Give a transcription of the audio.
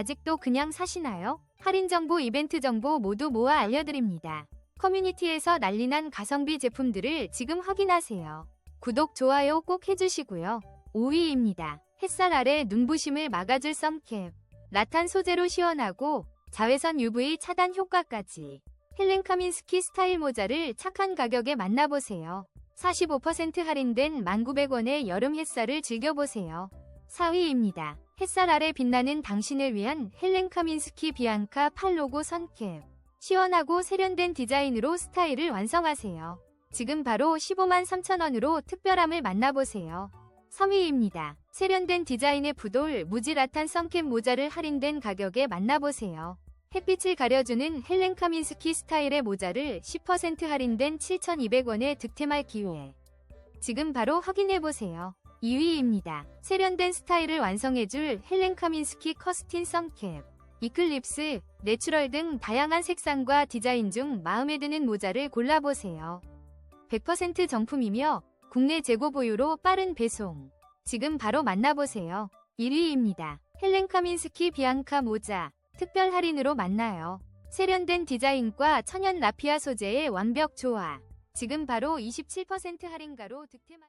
아직도 그냥 사시나요? 할인 정보, 이벤트 정보 모두 모아 알려드립니다. 커뮤니티에서 난리난 가성비 제품들을 지금 확인하세요. 구독, 좋아요 꼭 해주시고요. 5위입니다. 햇살 아래 눈부심을 막아줄 썬캡. 라탄 소재로 시원하고 자외선 UV 차단 효과까지. 헬렌 카민스키 스타일 모자를 착한 가격에 만나보세요. 45% 할인된 1,900원의 여름 햇살을 즐겨보세요. 4위입니다. 햇살 아래 빛나는 당신을 위한 헬렌 카민스키 비앙카 팔로고 선캡. 시원하고 세련된 디자인으로 스타일을 완성하세요. 지금 바로 15만 3천원으로 특별함을 만나보세요. 3위입니다. 세련된 디자인의 부돌 무지라탄 선캡 모자를 할인된 가격에 만나보세요. 햇빛을 가려주는 헬렌 카민스키 스타일의 모자를 10% 할인된 7,200원에 득템할 기회. 지금 바로 확인해보세요. 2위입니다. 세련된 스타일을 완성해줄 헬렌 카민스키 커스틴 선캡. 이클립스, 내추럴 등 다양한 색상과 디자인 중 마음에 드는 모자를 골라보세요. 100% 정품이며 국내 재고 보유로 빠른 배송. 지금 바로 만나보세요. 1위입니다. 헬렌 카민스키 비앙카 모자. 특별 할인으로 만나요. 세련된 디자인과 천연 라피아 소재의 완벽 조화. 지금 바로 27% 할인가로 득템하